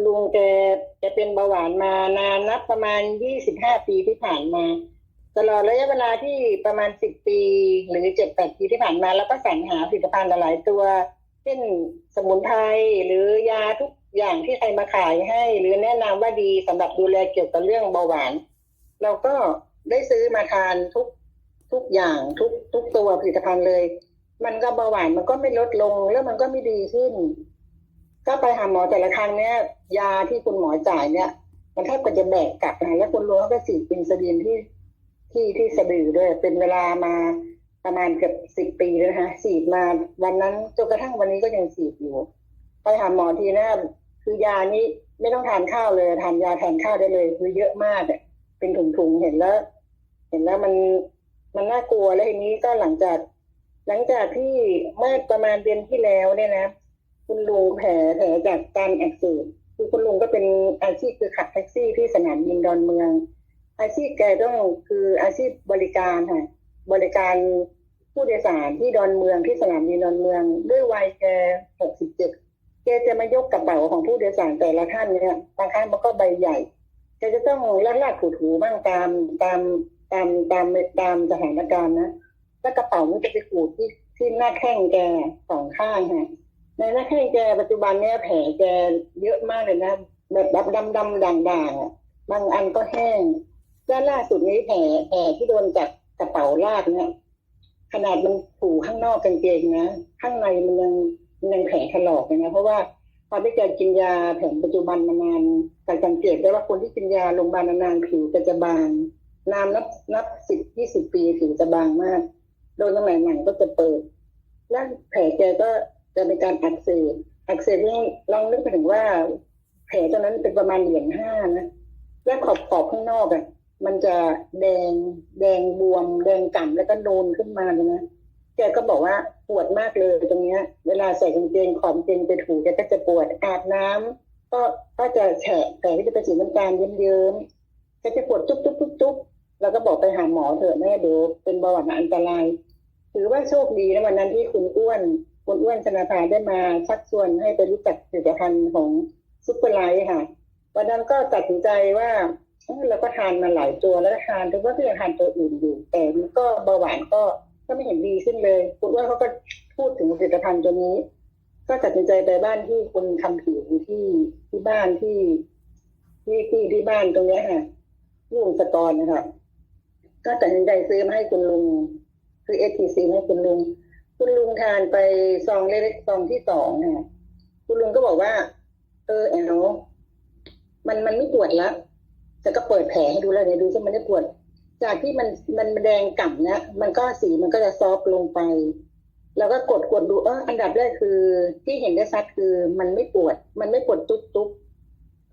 คุณลุงแกแกเป็นเบาหวานมานานนับประมาณยี่สิบห้าปีที่ผ่านมา ตลอดระยะเวลาที่ประมาณสิบปี หรือเจ็ดแปดปีที่ผ่านมา แล้วก็สรรหาผลิตภัณฑ์หลายตัว เช่นสมุนไพรหรือยาทุกอย่างที่ใครมาขายให้ หรือแนะนำว่าดีสำหรับดูแลเกี่ยวกับเรื่องเบาหวาน เราก็ได้ซื้อมาทานทุกทุกอย่างทุกทุกตัวผลิตภัณฑ์เลย มันก็เบาหวานมันก็ไม่ลดลงแล้วมันก็ไม่ดีขึ้น ก็ไปหาหมอแต่ละครั้งเนี่ยยาที่คุณหมอจ่ายเนี่ย มันแทบจะแบกกลับนะแล้วคุณลุงเขาก็ฉีดอินซูลินที่ที่ที่สะดือด้วย เป็นเวลามาประมาณเกือบสิบปีแล้วนะคะฉีดมาวันนั้นจนกระทั่งวันนี้ก็ยังฉีดอยู่ ไปหาหมอทีนะคือยานี้ไม่ต้องทานข้าวเลยทานยาแทนข้าวได้เลยคือเยอะมากอะเป็นถุงๆเห็นแล้ว เห็นแล้วมันมันน่ากลัวแล้วทีนี้ก็หลังจาก หลังจากที่เมื่อประมาณเดือนที่แล้วเนี่ยนะ คุณลุงแผลแผลจากการอักเสบคือคุณลุงก็เป็นอาชีพคือขับแท็กซี่ที่สนามบินดอนเมือง อาชีพแกต้องคืออาชีพบริการค่ะบริการผู้โดยสารที่ดอนเมืองที่สนามบินดอนเมือง ด้วยวัยแกหกสิบเจ็ดแกจะมายกกระเป๋าของผู้โดยสารแต่ละท่านเนี่ยบางครั้งมันก็ใบใหญ่แกจะต้องลาดลาดถูๆบ้างตามตามตามตามตามสถานการณ์นะแล้วกระเป๋ามันจะไปขูดที่ที่หน้าแข้งแกสองข้างฮะ ในน้าแข้งแกปัจจุบันเนี้ยแผลแกเยอะมากเลยนะแบบดำดำด่างด่างๆบางอันก็แห้งด้าล่าสุดนี้แผลแผลที่โดนจากกระเป๋าลากเนี่ยขนาดมันผูข้างนอกกางเกงนะข้างในมันยังมันยังแผลถลอกเลยนะเพราะว่าพอได้แกกินยาแผนปัจจุบันมานานแต่สังเกตได้ว่าคนที่กินยาโรงพยาบาลนานๆผิวจะบางนานนับนับสิบยี่สิบปีผิวจะบางมาก โดนตรงไหนหนังก็จะเปิดแล้วแผลแกก็ จะเป็นการอักเสบอักเสบนี่ลองนึกไปถึงว่าแผลตรงนั้นเป็นประมาณเหรียญห้านะและขอบขอบข้างนอกอะมันจะแดงแดงบวม แดงก่ำแล้วก็โดนขึ้นมาเลยนะแกก็บอกว่าปวดมากเลยตรงเนี้ย เวลาใส่กางเกงขอบกางเกงไปถูแกก็จะปวดอาบน้ำก็ก็จะแฉะแผลก็จะเป็นสีน้ำตาลเยิ้มๆก็จะปวดจุ๊บจุ๊บจุ๊บจุ๊บแล้วก็บอกไปหาหมอเถอะแม่เดี๋ยวเป็นเบาหวานอันตรายถือว่าโชคดีนะวันนั้นที่คุณอ้วน คุณอ้วนชนาภาได้มาชักชวนให้ไปรู้จักผลิตภัณฑ์ของซุปเปอร์ไลท์ค่ะวันนั้นก็ตัดสินใจว่าเอ้ยเราก็ทานมาหลายตัวแล้วทานแต่ว่าก็ยังทานตัวอื่นอยู่ แต่มันก็เบาหวานก็ก็ไม่เห็นดีขึ้นเลยคุณอ้วนเขาก็พูดถึงผลิตภัณฑ์ตัวนี้ ก็ตัดสินใจไปบ้านที่คนทำผิวที่ที่บ้านที่ ที่ที่ที่บ้านตรงนี้ค่ะที่อุสกรนะคะก็ตัดสินใจซื้อมาให้คุณลุงคือเอทีซีให้คุณลุง คุณลุงทานไปซองเล็กๆซองที่สองค่ะคุณลุงก็บอกว่า เออแอลมันมันไม่ปวดแล้วแต่ก็เปิดแผลให้ดูแล้วเนี่ยดูซิมันได้ปวด จากที่มันมันแดงก่ำนะมันก็สีมันก็จะซอฟลงไป แล้วก็กดกดดูเอออันดับแรกคือ ที่เห็นได้ชัดคือมันไม่ปวด มันไม่ปวดตุ๊บตุ๊บ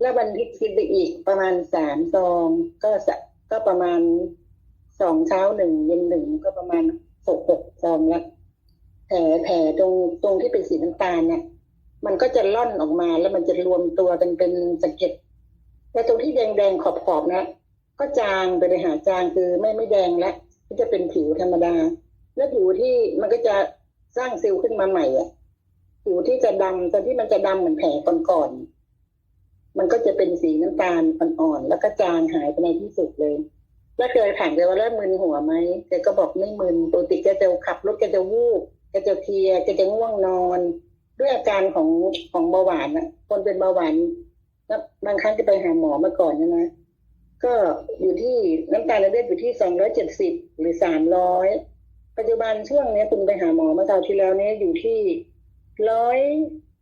แล้วบันทิตคิดไปอีกประมาณสามซองก็สะก็ประมาณสองเช้าหนึ่งเย็นหนึ่งก็ประมาณหกหกซองละ แผลแผลตรงตรงที่เป็นสีน้ำตาลเนี่ยมันก็จะล่อนออกมาแล้วมันจะรวมตัวกันเป็นสะเก็ดแต่ตรงที่แดงแดงๆขอบขอบๆนะก็จางไปเลยหาจางคือไม่ไม่แดงแล้วก็จะเป็นผิวธรรมดา แล้วผิวที่มันก็จะสร้างเซลล์ขึ้นมาใหม่อะผิวที่จะดำตอนที่มันจะดำเหมือนแผลก่อนๆมันก็จะเป็นสีน้ำตาลอ่อนๆแล้วก็จางหายไปในที่สุดเลยแล้วเคยถามแกว่าแล้วมึนหัวไหมแกก็บอกไม่มึนปกติแกจะขับรถแกจะวูบ กจะเพลียแกจะง่วงนอน ด้วยอาการของของเบาหวานอะ คนเป็นเบาหวานแล้วบางครั้งจะไปหาหมอมาก่อนนยนะก็อยู่ที่น้ำตาลในเลือดอยู่ที่สองร้อยเจ็ดสิบหรือสามร้อยปัจจุบันช่วงเนี้ยคุณไปหาหมอเมื่อคราวที่แล้วเนี้ยอยู่ที่ร้อย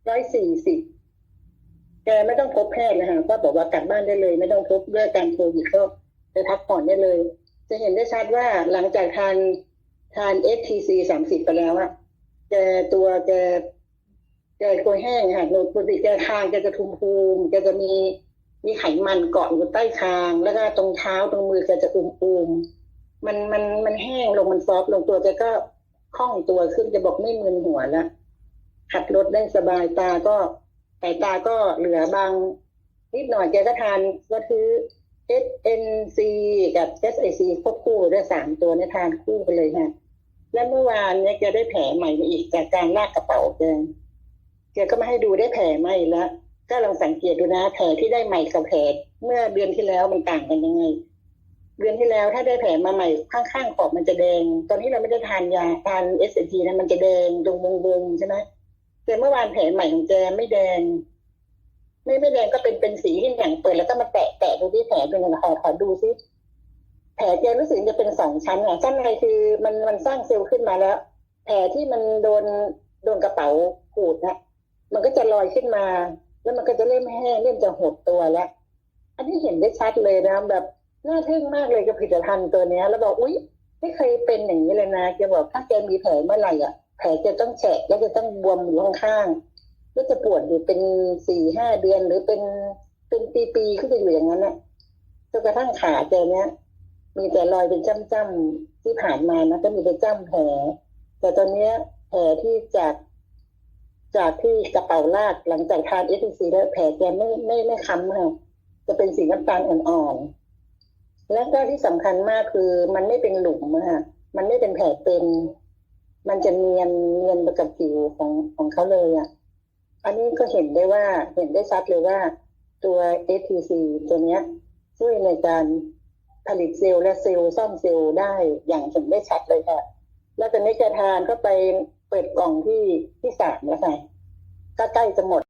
ร้อยสี่สิบแกไม่ต้องพบแพทย์นะคะก็บอกว่ากลับบ้านได้เลย ไม่ต้องพบด้วยการโควิดก็ไปพักผ่อนได้เลย จะเห็นได้ชัดว่าหลังจากทาน ทาน STC สามสิบไปแล้วอะแกตัวแกแกตัวแห้งค่ะปกติแกทานแกจะทุมภูมิแกจะมีมีไขมันเกาะอยู่ใต้คาง แล้วก็ตรงเท้าตรงมือแกจะอุ่มๆมันมันมันแห้งลงมันซอฟต์ลงตัวแกก็คล่องตัวขึ้นจะบอกไม่มึนหัวละขับรถได้สบายตาก็สายตาก็เหลือบางนิดหน่อยแกก็ทานก็คือ SNC กับ SIC ควบคู่ด้วยสามตัวเนี่ยทานคู่ไปเลยฮะแล้วเมื่อวานเนี่ยแกได้แผลใหม่มาอีกจากการลากกระเป๋าแกแกก็มาให้ดูได้แผลใหม่แล้วก็ลองสังเกตดูนะแผลที่ได้ใหม่กับแผลเมื่อเดือนที่แล้วมันต่างกันยังไง เดือนที่แล้วถ้าได้แผลมาใหม่ข้างๆขอบมันจะแดง ตอนนี้เราไม่ได้ทานยาทานเอสเนะมันจะแดงตรงวงๆใช่ไหมแต่เมื่อวานแผลใหม่ของแกไม่แดง ไม่ไม่แดงก็เป็นเป็นสีที่หนังเปิดแล้วก็มาแตะแตะดูที่แผลเป็นยังไงขอขอดูซิแผลแกรู้สึกจะเป็นสองชั้นอะชั้นในคือมันมันสร้างเซลล์ขึ้นมาแล้ว แผลที่มันโดนโดนกระเป๋าขูดนะมันก็จะลอยขึ้นมา แล้วมันก็จะเริ่มแห้งเริ่มจะหดตัวแล้ว อันนี้เห็นได้ชัดเลยนะแบบน่าทึ่งมากเลยกับผลิตภัณฑ์ตัวเนี้ย แล้วบอกอุ๊ยไม่เคยเป็นอย่างนี้เลยนะแกบอกถ้าแกมีแผลเมื่อไหร่อะแผลจะต้องแฉะแล้วจะต้องบวมอยู่ข้าง ๆแล้วจะปวดอยู่เป็นสี่ห้าเดือนหรือเป็นเป็นปีๆขึ้นไปอยู่อย่างนั้นอะจนกระทั่งขาแกเนี้ย มีแต่รอยเป็นจ้ำๆที่ผ่านมานะก็มีแต่จ้ำแผลแต่ตอนเนี้ยแผลที่จากจากที่กระเป๋าลากหลังจากทานเอทีซีแล้วแผลแกไม่ไม่ไม่ค้ำค่ะจะเป็นสีน้ำตาลอ่อนๆและก็ที่สำคัญมากคือมันไม่เป็นหลุมค่ะมันไม่เป็นแผลเป็น มันจะเนียนเนียนไปกับผิวของของเขาเลยอะ อันนี้ก็เห็นได้ว่าเห็นได้ชัดเลยว่าตัว ATC ตัวเนี้ยช่วยในการผลิตเซลล์และเซลล์ซ่อมเซลล์ได้อย่างเห็นได้ชัดเลยค่ะ แล้วตอนนี้จะทานก็ไปเปิดกล่องที่ที่สามแล้วค่ะก็ใกล้จะหมด